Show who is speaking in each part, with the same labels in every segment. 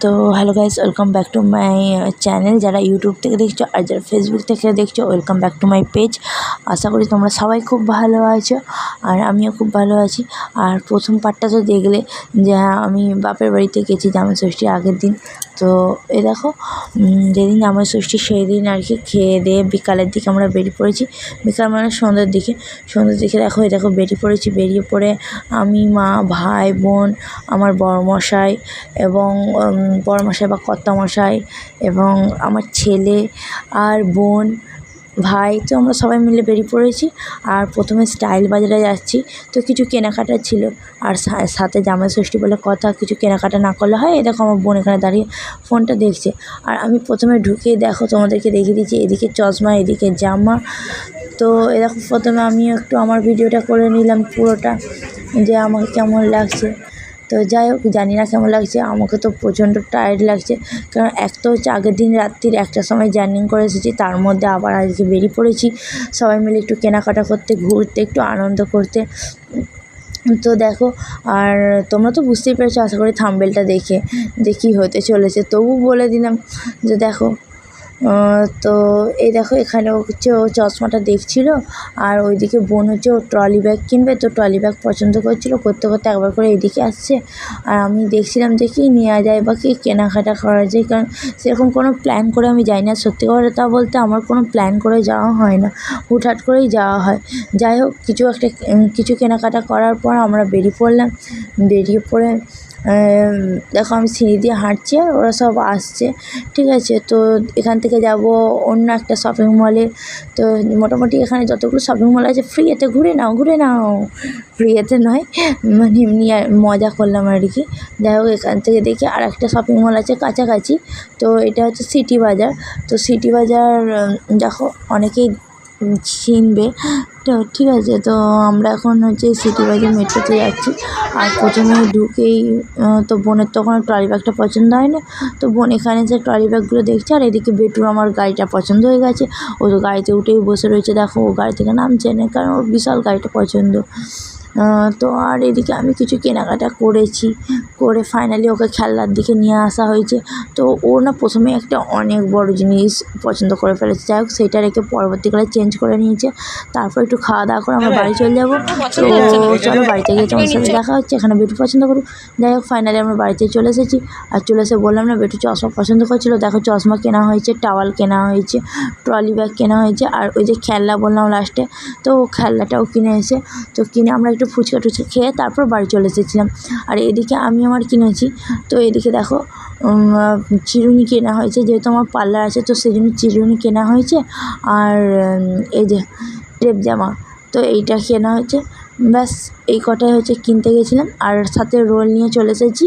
Speaker 1: তো hello guys welcome back to my channel যারা YouTube থেকে দেখছ আর যারা ফেসবুক থেকে দেখছ welcome back to my page আশা করি তোমরা সবাই খুব ভালো আছো আর আমিও খুব ভালো আছি। আর প্রথম পার্টটা তো দেখলে যে হ্যাঁ আমি বাপের বাড়িতে গেছি জামাই ষষ্ঠীর আগের দিন। তো এ দেখো যেদিন জামাই ষষ্ঠী সেই দিন আর কি খেয়ে দিয়ে বিকালের দিকে আমরা বেরিয়ে পড়েছি। বিকাল মানে সন্ধ্যের দিকে। সন্ধ্যের দিকে দেখো এ দেখো বেরিয়ে পড়েছি। বেরিয়ে পড়ে আমি মা ভাই বোন আমার বড়মশাই এবং উম, বড়মশাই বা কর্তামশাই এবং আমার ছেলে আর বোন, ভাই, তো আমরা সবাই মিলে বেরিয়ে পড়েছি। আর প্রথমে স্টাইল বাজারে যাচ্ছি। তো কিছু কেনাকাটা ছিল। আর সাথে জামাই ষষ্ঠী বলে কথা, কিছু কেনাকাটা না করলে হয়। এই দেখো আমার বোন এখানে দাঁড়িয়ে ফোনটা দেখছে। আর আমি প্রথমে ঢুকে দেখো, তোমাদেরকে দেখিয়ে দিচ্ছি। এদিকে চশমা, এদিকে জামা। তো এরকম প্রথমে আমি একটু আমার ভিডিওটা করে নিলাম পুরোটা। যে আমাকে কেমন লাগছে। তো যাই হোক, জানি না কেমন লাগছে। আমাকে তো প্রচণ্ড টায়ার্ড লাগছে। কারণ এক তো হচ্ছে আগের দিন রাত্রির একটার সময় জার্নিং করে এসেছি, তার মধ্যে আবার আজকে বেরিয়ে পড়েছি। সবাই মিলে একটু কেনাকাটা করতে, ঘুরতে, একটু আনন্দ করতে। তো দেখো, আর তোমরা তো বুঝতেই পেরেছ, আশা করি থাম্বেলটা দেখে কী হতে চলেছে। তবু বলে দিলাম যে দেখো তো এই দেখো, এখানে হচ্ছে ও চশমাটা দেখছিল, আর ওইদিকে বোন হচ্ছে ও ট্রলি ব্যাগ কিনবে, তো ট্রলি ব্যাগ পছন্দ করছিল, করতে করতে একবার করে এদিকে আসছে। আর আমি দেখছিলাম যে কী নেওয়া যায় বা কী কেনাকাটা করা যায়, কারণ সেরকম কোনো প্ল্যান করে আমি যাই না। সত্যি কথা বলতে আমার কোনো প্ল্যান করে যাওয়া হয় না, হুটহাট করেই যাওয়া হয়। যাই হোক, কিছু একটা কিছু কেনাকাটা করার পর আমরা বেরিয়ে পড়লাম। বেরিয়ে পড়ে দেখো আমি সিঁড়ি দিয়ে হাঁটছি আর ওরা সব আসছে, ঠিক আছে? তো এখান থেকে যাব অন্য একটা শপিং মলে তো মোটামুটি এখানে যতগুলো শপিং মল আছে ফ্রিতে ঘুরে নাও ঘুরে নাও। ফ্রিতে নয় মানে এমনি মজা করলাম আর কি। যাই হোক, এখান থেকে দেখি আর একটা শপিং মল আছে কাছাকাছি। তো এটা হচ্ছে সিটি বাজার। তো সিটি বাজার দেখো অনেকেই চিনবে তো ঠিক আছে, তো আমরা এখন হচ্ছে সিটি বাজার মেট্রোতে যাচ্ছি। আর প্রথমে ঢুকেই তো বোনের তখন ট্রলি ব্যাগটা পছন্দ হয় না তো বোন এখানে এসে ট্রলি ব্যাগগুলো দেখছে, আর এদিকে বেটুর আমার গাড়িটা পছন্দ হয়ে গেছে। ও তো গাড়িতে উঠেই বসে রয়েছে। দেখো, ও গাড়ি থেকে নামছে না, কারণ ওর বিশাল গাড়িটা পছন্দ। তো আর এদিকে আমি কিছু কেনাকাটা করেছি। করে ফাইনালি ওকে খেলনার দিকে নিয়ে আসা হয়েছে। তো ও না প্রথমে একটা অনেক বড় জিনিস পছন্দ করে ফেলেছে। যাই হোক সেটা রেখে পরবর্তীকালে চেঞ্জ করে নিয়েছে। তারপর একটু খাওয়া দাওয়া করে আমরা বাড়ি চলে যাব। তো চলো বাড়িতে গিয়ে তোমার সাথে দেখা হচ্ছে। এখানে বেটু পছন্দ করুক। যাই হোক ফাইনালি আমরা বাড়িতে চলে এসেছি। আর চলে এসে বললাম না বেটু চশমা পছন্দ করছিল। দেখো চশমা কেনা হয়েছে টাওয়াল কেনা হয়েছে ট্রলি ব্যাগ কেনা হয়েছে। আর ওই যে খেলনা বললাম লাস্টে তো ও খেলনাটাও কিনে এসে তো কিনে আমরা একটু ফুচকা টুচকা খেয়ে তারপর বাড়ি চলে এসেছিলাম। আর এদিকে আমি আমার কিনেছি। তো এদিকে দেখো চিরুনি কেনা হয়েছে, যেহেতু আমার পার্লার আছে, তো সেই জন্য চিরুনি কেনা হয়েছে। আর এই যে টেপ জামা, তো এইটা কেনা হয়েছে। ব্যাস, এই কটাই হচ্ছে কিনতে গেছিলাম। আর সাথে রোল নিয়ে চলে এসেছি।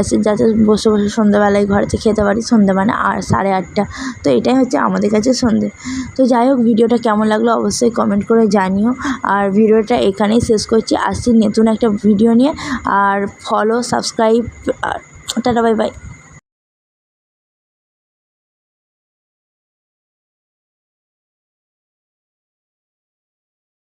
Speaker 1: এসে যাতে বসে বসে সন্ধ্যাবেলায় ঘরেতে খেতে পারি। সন্ধ্যে মানে আর সাড়ে আটটা। তো এটাই হচ্ছে আমাদের কাছে সন্ধে। তো যাই হোক, ভিডিওটা কেমন লাগল অবশ্যই কমেন্ট করে জানিও। আর ভিডিওটা এখানেই শেষ করছি। আসছি নতুন একটা ভিডিও নিয়ে। আর ফলো সাবস্ক্রাইব আর টাটা বাই বাই